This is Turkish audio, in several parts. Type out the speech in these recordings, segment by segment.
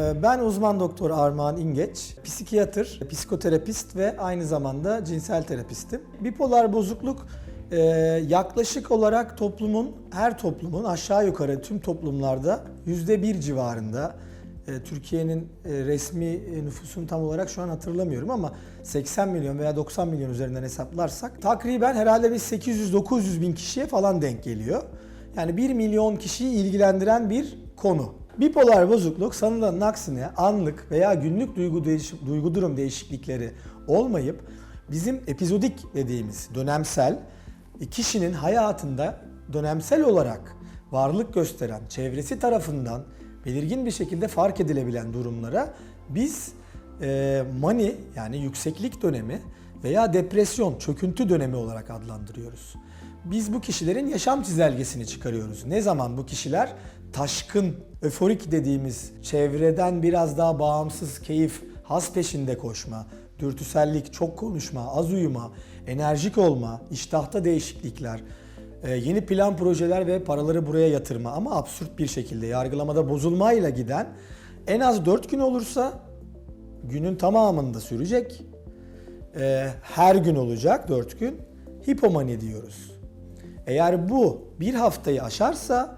Ee, Ben uzman doktor Armağan İngeç, psikiyatr, psikoterapist ve aynı zamanda cinsel terapistim. Bipolar bozukluk e, yaklaşık olarak toplumun, her toplumun aşağı yukarı tüm toplumlarda yüzde bir civarında, e, Türkiye'nin e, resmi nüfusunu tam olarak şu an hatırlamıyorum ama 80 milyon veya 90 milyon üzerinden hesaplarsak takriben herhalde bir 800-900 bin kişiye falan denk geliyor. Yani 1 milyon kişiyi ilgilendiren bir konu. Bipolar bozukluk sanılanın aksine anlık veya günlük duygu, değiş- duygu durum değişiklikleri olmayıp bizim epizodik dediğimiz dönemsel e, kişinin hayatında dönemsel olarak varlık gösteren çevresi tarafından belirgin bir şekilde fark edilebilen durumlara biz e, mani yani yükseklik dönemi veya depresyon, çöküntü dönemi olarak adlandırıyoruz. Biz bu kişilerin yaşam çizelgesini çıkarıyoruz. Ne zaman bu kişiler taşkın, öforik dediğimiz çevreden biraz daha bağımsız keyif, has peşinde koşma, dürtüsellik, çok konuşma, az uyuma, enerjik olma, iştahta değişiklikler, e, yeni plan projeler ve paraları buraya yatırma ama absürt bir şekilde yargılamada bozulmayla giden en az 4 gün olursa günün tamamında sürecek. Ee, her gün olacak 4 gün. Hipomani diyoruz. Eğer bu bir haftayı aşarsa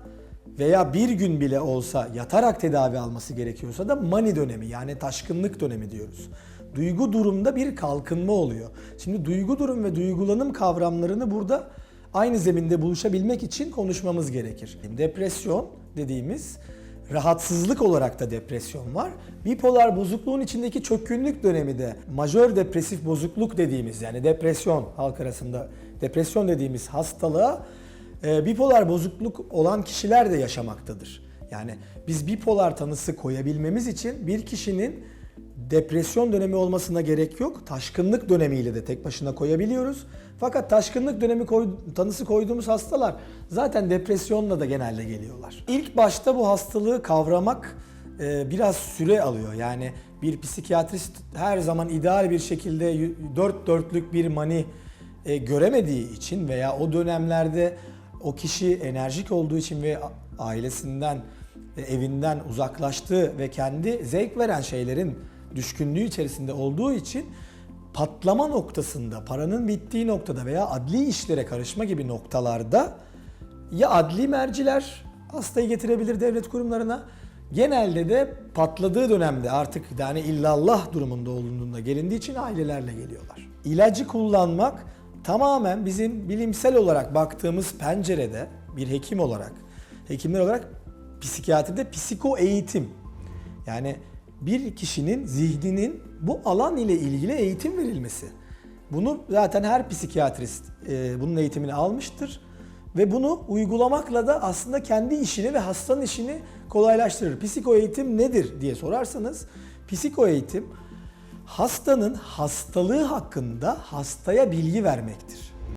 veya bir gün bile olsa yatarak tedavi alması gerekiyorsa da mani dönemi yani taşkınlık dönemi diyoruz. Duygu durumda bir kalkınma oluyor. Şimdi duygu durum ve duygulanım kavramlarını burada aynı zeminde buluşabilmek için konuşmamız gerekir. Depresyon dediğimiz rahatsızlık olarak da depresyon var. Bipolar bozukluğun içindeki çökkünlük dönemi de majör depresif bozukluk dediğimiz yani depresyon halk arasında depresyon dediğimiz hastalığa e, bipolar bozukluk olan kişiler de yaşamaktadır. Yani biz bipolar tanısı koyabilmemiz için bir kişinin depresyon dönemi olmasına gerek yok. Taşkınlık dönemiyle de tek başına koyabiliyoruz. Fakat taşkınlık dönemi koy- tanısı koyduğumuz hastalar zaten depresyonla da genelde geliyorlar. İlk başta bu hastalığı kavramak e, biraz süre alıyor. Yani bir psikiyatrist her zaman ideal bir şekilde dört dörtlük bir mani e, göremediği için veya o dönemlerde o kişi enerjik olduğu için ve ailesinden, e, evinden uzaklaştığı ve kendi zevk veren şeylerin düşkünlüğü içerisinde olduğu için patlama noktasında, paranın bittiği noktada veya adli işlere karışma gibi noktalarda ya adli merciler hastayı getirebilir devlet kurumlarına genelde de patladığı dönemde artık yani illallah durumunda olduğunda gelindiği için ailelerle geliyorlar. İlacı kullanmak tamamen bizim bilimsel olarak baktığımız pencerede bir hekim olarak, hekimler olarak psikiyatride psiko eğitim. Yani bir kişinin zihninin bu alan ile ilgili eğitim verilmesi. Bunu zaten her psikiyatrist e, bunun eğitimini almıştır ve bunu uygulamakla da aslında kendi işini ve hastanın işini kolaylaştırır. Psiko eğitim nedir diye sorarsanız psiko eğitim hastanın hastalığı hakkında hastaya bilgi vermektir.